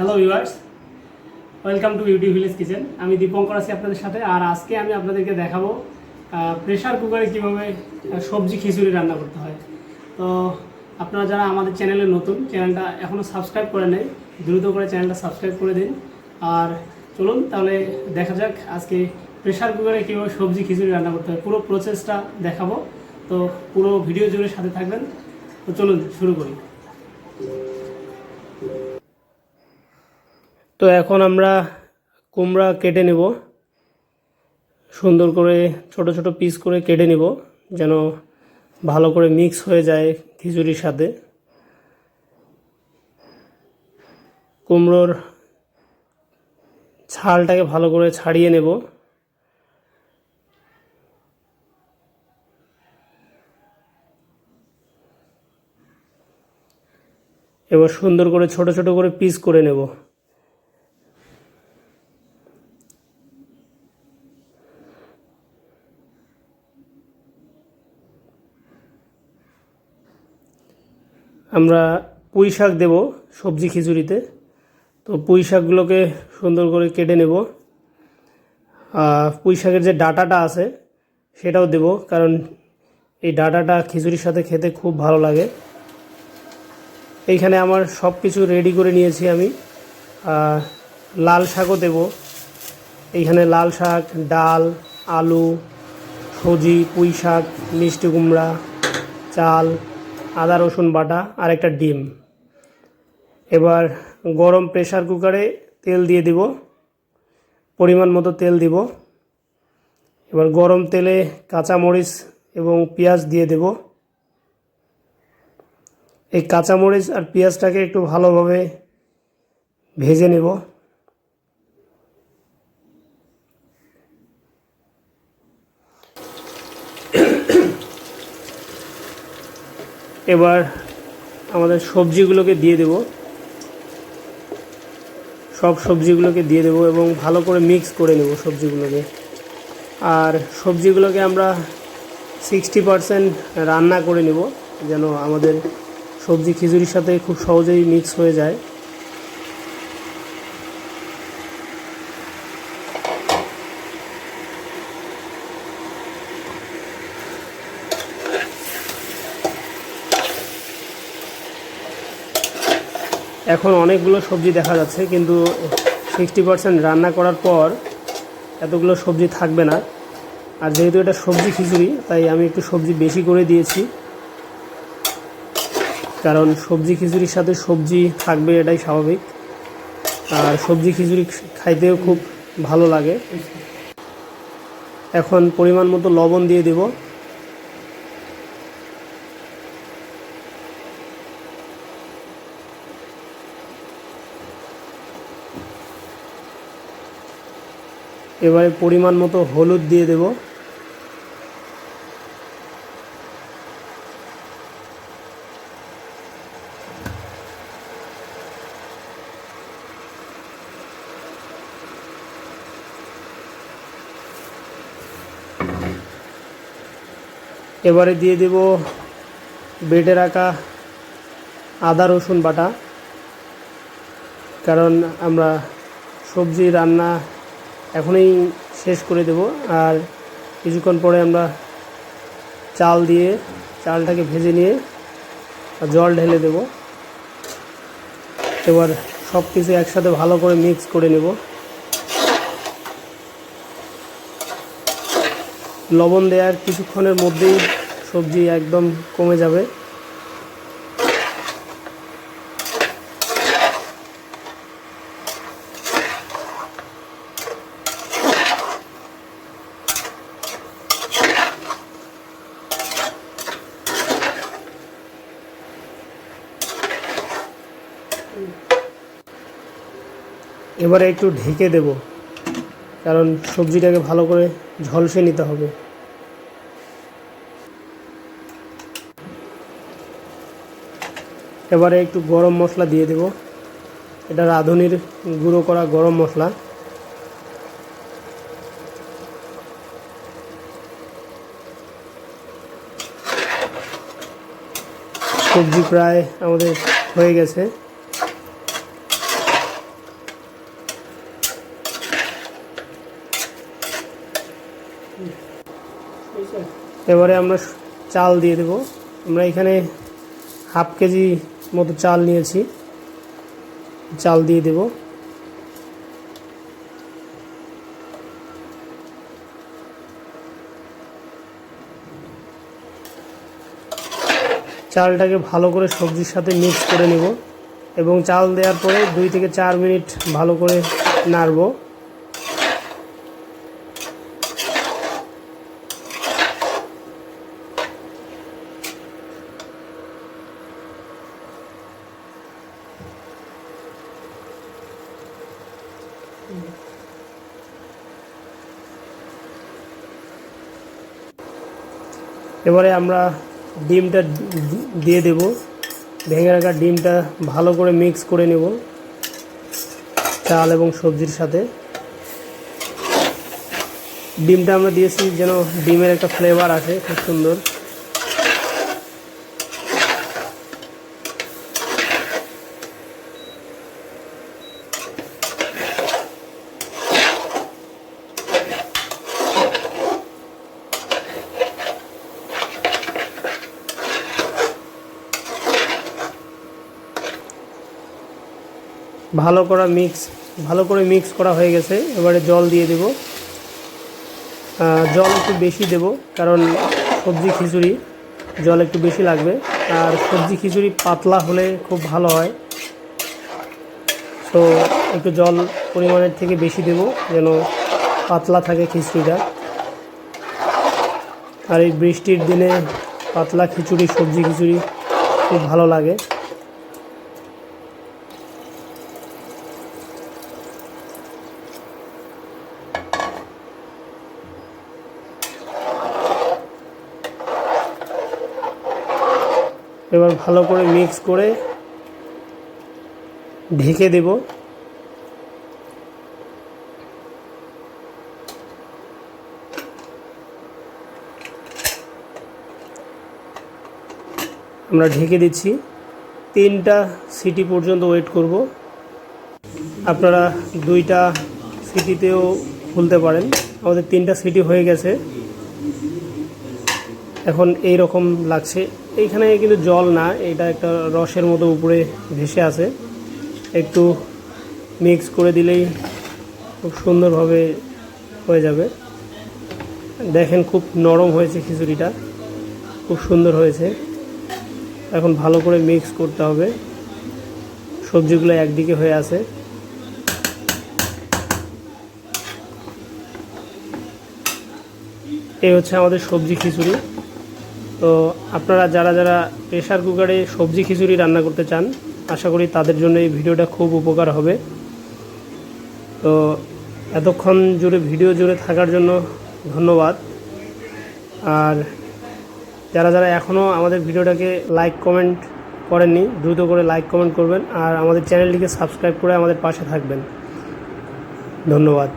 Hello viewers welcome to YouTube village kitchen আমি দীপঙ্কর আছি আপনাদের সাথে, আর আজকে আমি আপনাদেরকে দেখাবো প্রেশার কুকারে কীভাবে সবজি খিচুড়ি রান্না করতে হয়। তো আপনারা যারা আমাদের চ্যানেলে নতুন চ্যানেলটা এখনও সাবস্ক্রাইব করে নেই, দ্রুত করে চ্যানেলটা সাবস্ক্রাইব করে দিন। আর চলুন তাহলে দেখা যাক আজকে প্রেশার কুকারে কীভাবে সবজি খিচুড়ি রান্না করতে হয়। পুরো প্রসেসটা দেখাবো। তো পুরো ভিডিও জুড়ে সাথে থাকবেন। তো চলুন শুরু করি। তো এখন আমরা কুমড়া কেটে নেব। সুন্দর করে ছোট ছোট পিস করে কেটে নেব যেন ভালো করে মিক্স হয়ে যায় খিচুড়ির সাথে। কুমড়োর ছালটাকে ভালো করে ছাড়িয়ে নেব। এবার সুন্দর করে ছোট ছোট করে পিস করে নেব। আমরা পুঁই শাক দেব সবজি খিচুড়িতে। তো পুঁই শাকগুলোকে সুন্দর করে কেটে নেব। পুঁই শাকের যে ডাটাটা আছে, সেটাও দেব, কারণ এই ডাটাটা খিচুড়ির সাথে খেতে খুব ভালো লাগে। এইখানে আমার সব কিছু রেডি করে নিয়েছি আমি। লাল শাকও দেব। এইখানে লাল শাক, ডাল, আলু সজি পুঁই শাক, মিষ্টি কুমড়া, চাল আদা, রসুন বাটা আর একটা ডিম। এবার গরম প্রেসার কুকারে তেল দিয়ে দিব। পরিমাণ মতো তেল দিব। এবার গরম তেলে কাঁচামরিচ এবং পেঁয়াজ দিয়ে দেব। এই কাঁচামরিচ আর পেঁয়াজটাকে একটু ভালোভাবে ভেজে নেব। এবার আমাদের সবজিগুলোকে দিয়ে দেব। সব সবজিগুলোকে দিয়ে দেব এবং ভালো করে মিক্স করে নেব সবজিগুলোকে। আর সবজিগুলোকে আমরা সিক্সটি পারসেন্ট রান্না করে নেব, যেন আমাদের সবজি খিচুড়ির সাথে খুব সহজেই মিক্স হয়ে যায়। এখন অনেকগুলো সবজি দেখা যাচ্ছে, কিন্তু সিক্সটি পার্সেন্ট রান্না করার পর এতগুলো সবজি থাকবে না। আর যেহেতু এটা সবজি খিচুড়ি, তাই আমি একটু সবজি বেশি করে দিয়েছি। কারণ সবজি খিচুড়ির সাথে সবজি থাকবে এটাই স্বাভাবিক। আর সবজি খিচুড়ি খাইতেও খুব ভালো লাগে। এখন পরিমাণ মতো লবণ দিয়ে দেব। এবারে পরিমাণ মতো হলুদ দিয়ে দেব। এবারে দিয়ে দেব বেটে রাখা আদা, রসুন বাটা। কারণ আমরা সবজি রান্না এখনই শেষ করে দেব। আর কিছুক্ষণ পরে আমরা চাল দিয়ে চালটাকে ভেজে নিয়ে জল ঢেলে দেব। এবার সব কিছু একসাথে ভালো করে মিক্স করে নেব। লবণ দেওয়ার কিছুক্ষণের মধ্যেই সবজি একদম কমে যাবে। এবারে একটু ঢেকে দেব, কারণ সবজিটাকে ভালো করে ঝলসে নিতে হবে। এবারে একটু গরম মশলা দিয়ে দেব। এটা রাঁধুনির গুঁড়ো করা গরম মশলা। সবজি প্রায় আমাদের হয়ে গেছে। এবারে আমরা চাল দিয়ে দেব। আমরা এখানে হাফ কেজি মতো চাল নিয়েছি। চাল দিয়ে দেব। চালটাকে ভালো করে সবজির সাথে মিক্স করে নেব এবং চাল দেওয়ার পরে দুই থেকে চার মিনিট ভালো করে নাড়বো। এবারে আমরা ডিমটা দিয়ে দেব। ভেঙে রাখা ডিমটা ভালো করে মিক্স করে নেব। চাল এবং সবজির সাথে। ডিমটা আমরা দিয়েছি যেন ডিমের একটা ফ্লেভার আসে, খুব সুন্দর। ভালো করা মিক্স ভালো করে মিক্স করা হয়ে গেছে। এবারে জল দিয়ে দেব। জল একটু বেশি দেব, কারণ সবজি খিচুড়ি, জল একটু বেশি লাগবে। আর সবজি খিচুড়ি পাতলা হলে খুব ভালো হয়। তো একটু জল পরিমাণের থেকে বেশি দেব, যেন পাতলা থাকে খিচুড়িটা। আর এই বৃষ্টির দিনে পাতলা খিচুড়ি, সবজি খিচুড়ি খুব ভালো লাগে। এবার ভালো করে মিক্স করে ঢেকে দেব। আমরা ঢেকে দিচ্ছি। তিনটা সিটি পর্যন্ত ওয়েট করব। আপনারা দুইটা সিটিতেও খুলতে পারেন। আমাদের তিনটা সিটি হয়ে গেছে। এখন এই রকম লাগছে। এইখানে কিন্তু জল না, এটা একটা রসের মতো উপরে ভেসে আছে। একটু মিক্স করে দিলেই খুব সুন্দরভাবে হয়ে যাবে। দেখেন খুব নরম হয়েছে খিচুড়িটা। খুব সুন্দর হয়েছে। এখন ভালো করে মিক্স করতে হবে। সবজিগুলো একদিকে হয়ে আছে। এই হচ্ছে আমাদের সবজি খিচুড়ি। তো আপনারা যারা যারা প্রেশার কুকারে সবজি খিচুড়ি রান্না করতে চান, আশা করি তাদের জন্য এই ভিডিওটা খুব উপকার হবে। তো এতক্ষণ জুড়ে ভিডিও জুড়ে থাকার জন্য ধন্যবাদ। আর যারা যারা এখনও আমাদের ভিডিওটাকে লাইক কমেন্ট করেননি, দ্রুত করে লাইক কমেন্ট করবেন। আর আমাদের চ্যানেলটিকে সাবস্ক্রাইব করে আমাদের পাশে থাকবেন। ধন্যবাদ।